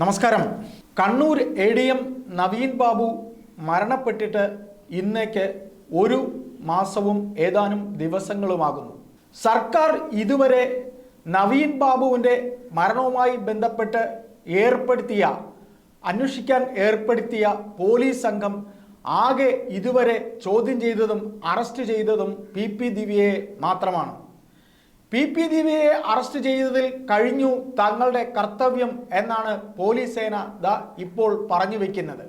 നമസ്കാരം. Kannur A D M Naveen Babu മരണപ്പെട്ടിട്ട് ഇന്നേക്ക് ഒരു മാസവും ഏതാനും ദിവസങ്ങളുമാകുന്നു. സർക്കാർ ഇതുവരെ നവീൻ ബാബുവിന്റെ മരണവുമായി ബന്ധപ്പെട്ട് ഏർപ്പെടുത്തിയ അന്വേഷിക്കാൻ ഏർപ്പെടുത്തിയ പോലീസ് സംഘം ആകെ ഇതുവരെ ചോദ്യം ചെയ്തതും അറസ്റ്റ് ചെയ്തതും പി പി ദിവ്യയെ മാത്രമാണ്. പി പി ദിവ്യയെ അറസ്റ്റ് ചെയ്തതിൽ കഴിഞ്ഞു തങ്ങളുടെ കർത്തവ്യം എന്നാണ് പോലീസ് സേന ദ ഇപ്പോൾ പറഞ്ഞു വെക്കുന്നത്.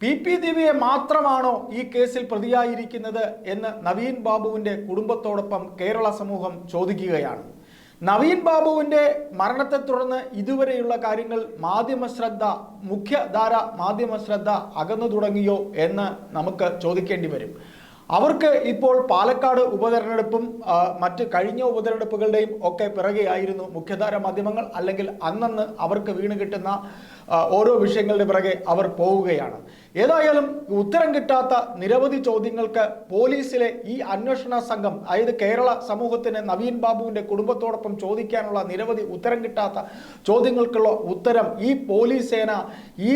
പി പി ദിവ്യയെ മാത്രമാണോ ഈ കേസിൽ പ്രതിയായിരിക്കുന്നത് എന്ന് നവീൻ ബാബുവിന്റെ കുടുംബത്തോടൊപ്പം കേരള സമൂഹം ചോദിക്കുകയാണ്. നവീൻ ബാബുവിന്റെ മരണത്തെ തുടർന്ന് ഇതുവരെയുള്ള കാര്യങ്ങൾ മാധ്യമ ശ്രദ്ധ മുഖ്യധാര മാധ്യമ ശ്രദ്ധ അകന്നു തുടങ്ങിയോ എന്ന് നമുക്ക് ചോദിക്കേണ്ടി വരും. അവർക്ക് ഇപ്പോൾ പാലക്കാട് ഉപതെരഞ്ഞെടുപ്പും മറ്റ് കഴിഞ്ഞ ഉപതെരഞ്ഞെടുപ്പുകളുടെയും ഒക്കെ പിറകെയായിരുന്നു മുഖ്യധാര മാധ്യമങ്ങൾ അല്ലെങ്കിൽ അന്നന്ന് അവർക്ക് വീണ് കിട്ടുന്ന ഓരോ വിഷയങ്ങളുടെ പിറകെ അവർ പോവുകയാണ്. ഏതായാലും ഉത്തരം കിട്ടാത്ത നിരവധി ചോദ്യങ്ങൾക്ക് പോലീസിലെ ഈ അന്വേഷണ സംഘം അതായത് കേരള സമൂഹത്തിന് നവീൻ ബാബുവിന്റെ കുടുംബത്തോടൊപ്പം ചോദിക്കാനുള്ള നിരവധി ഉത്തരം കിട്ടാത്ത ചോദ്യങ്ങൾക്കുള്ള ഉത്തരം ഈ പോലീസ് സേന ഈ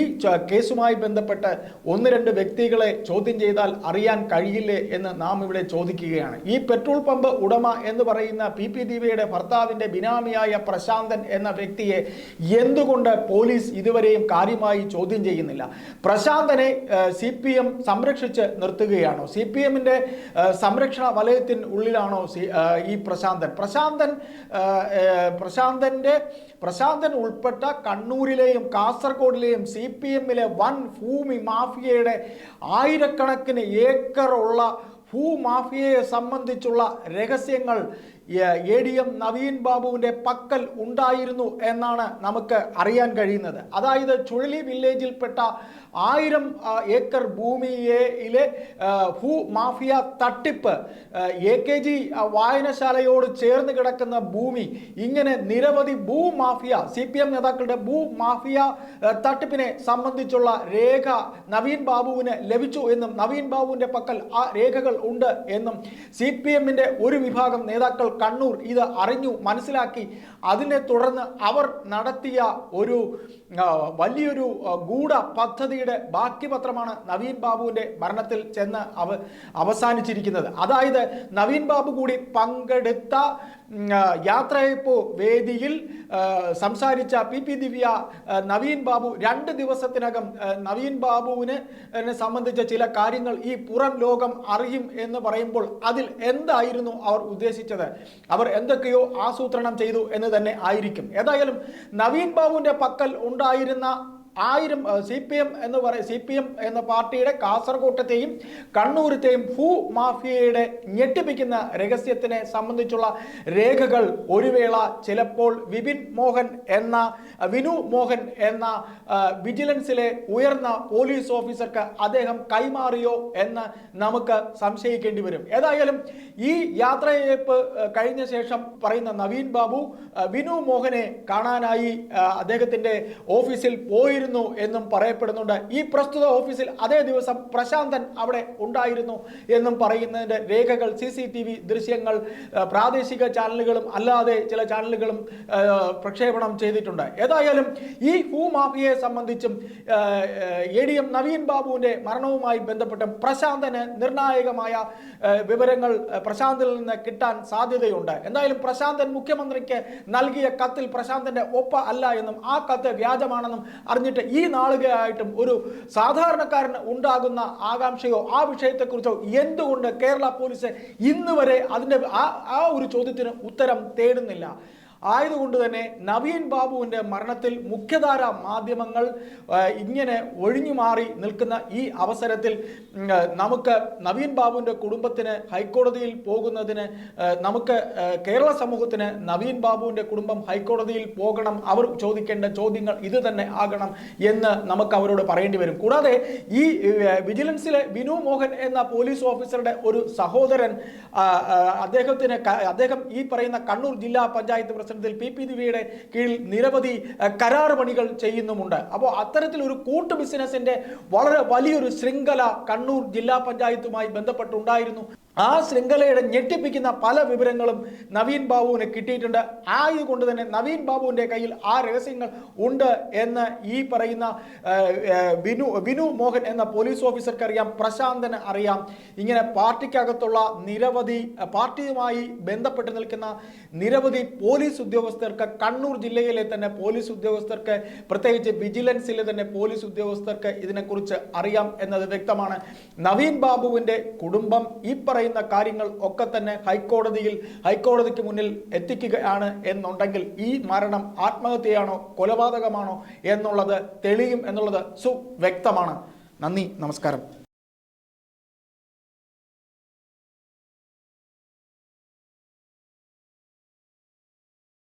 കേസുമായി ബന്ധപ്പെട്ട് ഒന്ന് രണ്ട് വ്യക്തികളെ ചോദ്യം ചെയ്താൽ അറിയാൻ കഴിയില്ലേ എന്ന് നാം ഇവിടെ ചോദിക്കുകയാണ്. ഈ പെട്രോൾ പമ്പ് ഉടമ എന്ന് പറയുന്ന പി പി ദീപയുടെ ഭർത്താവിന്റെ ബിനാമിയായ പ്രശാന്തൻ എന്ന വ്യക്തിയെ എന്തുകൊണ്ട് പോലീസ് ഇതുവരെയും കാര്യമായി ചോദ്യം ചെയ്യുന്നില്ല? പ്രശാന്തനെ സി പി എം സംരക്ഷിച്ച് നിർത്തുകയാണോ? സി പി എമ്മിന്റെ സംരക്ഷണ വലയത്തിന് ഉള്ളിലാണോ ഈ പ്രശാന്തൻ? പ്രശാന്തൻ പ്രശാന്തന്റെ പ്രശാന്തൻ ഉൾപ്പെട്ട കണ്ണൂരിലെയും കാസർഗോഡിലെയും സി പി എമ്മിലെ വൻ ഭൂമി മാഫിയയുടെ ആയിരക്കണക്കിന് ഏക്കറുള്ള ഭൂമാഫിയയെ സംബന്ധിച്ചുള്ള രഹസ്യങ്ങൾ എ ഡി എം നവീൻ ബാബുവിന്റെ പക്കൽ ഉണ്ടായിരുന്നു എന്നാണ് നമുക്ക് അറിയാൻ കഴിയുന്നത്. അതായത് ചുഴലി വില്ലേജിൽപ്പെട്ട ആയിരം ഏക്കർ ഭൂമിയിലെ ഭൂ മാഫിയ തട്ടിപ്പ് എ കെ ജി വായനശാലയോട് ചേർന്ന് കിടക്കുന്ന ഭൂമി ഇങ്ങനെ നിരവധി ഭൂമാഫിയ സി പി എം നേതാക്കളുടെ ഭൂമാഫിയ മാഫിയ തട്ടിപ്പിനെ സംബന്ധിച്ചുള്ള രേഖ നവീൻ ബാബുവിന് ലഭിച്ചു എന്നും നവീൻ ബാബുവിന്റെ പക്കൽ ആ രേഖകൾ ഉണ്ട് എന്നും സി പി ഒരു വിഭാഗം നേതാക്കൾ കണ്ണൂർ. ഇത് അറിഞ്ഞു മനസ്സിലാക്കി. അതിനെ തുടർന്ന് അവർ നടത്തിയ ഒരു വലിയൊരു ഗൂഢ പദ്ധതിയുടെ ബാക്കി പത്രമാണ് നവീൻ ബാബുവിന്റെ മരണത്തിൽ ചെന്ന് അവ അവസാനിച്ചിരിക്കുന്നത്. അതായത് നവീൻ ബാബു കൂടി പങ്കെടുത്ത യാത്രയപ്പോ വേദിയിൽ സംസാരിച്ച പി പി ദിവ്യ നവീൻ ബാബു രണ്ട് ദിവസത്തിനകം നവീൻ ബാബുവിന് സംബന്ധിച്ച ചില കാര്യങ്ങൾ ഈ പുറം ലോകം അറിയും എന്ന് പറയുമ്പോൾ അതിൽ എന്തായിരുന്നു അവർ ഉദ്ദേശിച്ചത്? അവർ എന്തൊക്കെയോ ആസൂത്രണം ചെയ്തു എന്ന് തന്നെ ആയിരിക്കും. ഏതായാലും നവീൻ ബാബുവിന്റെ പക്കൽ ഉണ്ടായിരുന്ന ആയിരം സി പി എം എന്ന് പറയും സി പി എം എന്ന പാർട്ടിയുടെ കാസർകോട്ടത്തെയും കണ്ണൂരത്തെയും ഭൂ മാഫിയയുടെ ഞെട്ടിപ്പിക്കുന്ന രഹസ്യത്തിനെ സംബന്ധിച്ചുള്ള രേഖകൾ ഒരു വേള ചിലപ്പോൾ വിപിൻ മോഹൻ എന്ന വിനു മോഹൻ എന്ന വിജിലൻസിലെ ഉയർന്ന പോലീസ് ഓഫീസർക്ക് അദ്ദേഹം കൈമാറിയോ എന്ന് നമുക്ക് സംശയിക്കേണ്ടി വരും. ഏതായാലും ഈ യാത്രയേപ്പ് കഴിഞ്ഞ ശേഷം പറയുന്ന നവീൻ ബാബു വിനു മോഹനെ കാണാനായി അദ്ദേഹത്തിന്റെ ഓഫീസിൽ പോയിരുന്നു. എന്നും പറയപ്പെടുന്നുണ്ട്. ഈ പ്രസ്തുത ഓഫീസിൽ അതേ ദിവസം പ്രശാന്തൻ അവിടെ ഉണ്ടായിരുന്നു എന്നും പറയുന്നതിന്റെ രേഖകൾ സി സി ടി വി ദൃശ്യങ്ങൾ പ്രാദേശിക ചാനലുകളും അല്ലാതെ ചില ചാനലുകളും പ്രക്ഷേപണം ചെയ്തിട്ടുണ്ട്. ഏതായാലും ഈ ഭൂമാഫിയയെ സംബന്ധിച്ചും എ ഡി എം നവീൻ ബാബുവിന്റെ മരണവുമായി ബന്ധപ്പെട്ട് പ്രശാന്തന് നിർണായകമായ വിവരങ്ങൾ പ്രശാന്തിൽ നിന്ന് കിട്ടാൻ സാധ്യതയുണ്ട്. എന്തായാലും പ്രശാന്തൻ മുഖ്യമന്ത്രിക്ക് നൽകിയ കത്തിൽ പ്രശാന്തന്റെ ഒപ്പ അല്ല എന്നും ആ കത്ത് വ്യാജമാണെന്നും അറിഞ്ഞിട്ട് ഈ നാളുകയായിട്ടും ഒരു സാധാരണക്കാരന് ഉണ്ടാകുന്ന ആകാംക്ഷയോ ആ വിഷയത്തെക്കുറിച്ചോ എന്തുകൊണ്ട് കേരള പോലീസ് ഇന്ന് വരെ ആ ഒരു ചോദ്യത്തിന് ഉത്തരം തേടുന്നില്ല? ആയതുകൊണ്ട് തന്നെ നവീൻ ബാബുവിന്റെ മരണത്തിൽ മുഖ്യധാര മാധ്യമങ്ങൾ ഇങ്ങനെ ഒഴിഞ്ഞു മാറി നിൽക്കുന്ന ഈ അവസരത്തിൽ നമുക്ക് നവീൻ ബാബുവിന്റെ കുടുംബത്തിന് ഹൈക്കോടതിയിൽ പോകുന്നതിന് നമുക്ക് കേരള സമൂഹത്തിന് നവീൻ ബാബുവിന്റെ കുടുംബം ഹൈക്കോടതിയിൽ പോകണം അവർ ചോദിക്കേണ്ട ചോദ്യങ്ങൾ ഇത് തന്നെ ആകണം എന്ന് നമുക്ക് അവരോട് പറയേണ്ടി വരും. കൂടാതെ ഈ വിജിലൻസിലെ വിനു മോഹൻ എന്ന പോലീസ് ഓഫീസറുടെ ഒരു സഹോദരൻ അദ്ദേഹത്തിന് അദ്ദേഹം ഈ പറയുന്ന കണ്ണൂർ ജില്ലാ പഞ്ചായത്ത് പ്രസിഡന്റിൽ പി പി ദിവിയുടെ കീഴിൽ നിരവധി കരാർ പണികൾ ചെയ്യുന്നുമുണ്ട്. അപ്പോൾ അത്തരത്തിൽ ഒരു കൂട്ടു ബിസിനസിന്റെ വളരെ വലിയൊരു ശൃംഖല കണ്ണൂർ ജില്ലാ പഞ്ചായത്തുമായി ബന്ധപ്പെട്ടുണ്ടായിരുന്നു. ആ ശൃംഖലയുടെ ഞെട്ടിപ്പിക്കുന്ന പല വിവരങ്ങളും നവീൻ ബാബുവിന് കിട്ടിയിട്ടുണ്ട്. ആയതുകൊണ്ട് തന്നെ നവീൻ ബാബുവിന്റെ കയ്യിൽ ആ രഹസ്യങ്ങൾ ഉണ്ട് എന്ന് ഈ പറയുന്ന വിനു വിനു മോഹൻ എന്ന പോലീസ് ഓഫീസർക്ക് അറിയാം പ്രശാന്തന് അറിയാം. ഇങ്ങനെ പാർട്ടിക്കകത്തുള്ള നിരവധി പാർട്ടിയുമായി ബന്ധപ്പെട്ട് നിൽക്കുന്ന നിരവധി പോലീസ് ഉദ്യോഗസ്ഥർക്ക് കണ്ണൂർ ജില്ലയിലെ തന്നെ പോലീസ് ഉദ്യോഗസ്ഥർക്ക് പ്രത്യേകിച്ച് വിജിലൻസിലെ തന്നെ പോലീസ് ഉദ്യോഗസ്ഥർക്ക് ഇതിനെക്കുറിച്ച് അറിയാം എന്നത് വ്യക്തമാണ്. നവീൻ ബാബുവിന്റെ കുടുംബം ഈ പറയുന്ന കാര്യങ്ങൾ ഒക്കെ തന്നെ ഹൈക്കോടതിയിൽ ഹൈക്കോടതിക്ക് മുന്നിൽ എത്തിക്കുകയാണ് എന്നുണ്ടെങ്കിൽ ഈ മരണം ആത്മഹത്യയാണോ കൊലപാതകമാണോ എന്നുള്ളത് തെളിയും എന്നുള്ളത് സുവ്യക്തമാണ്. നന്ദി നമസ്കാരം.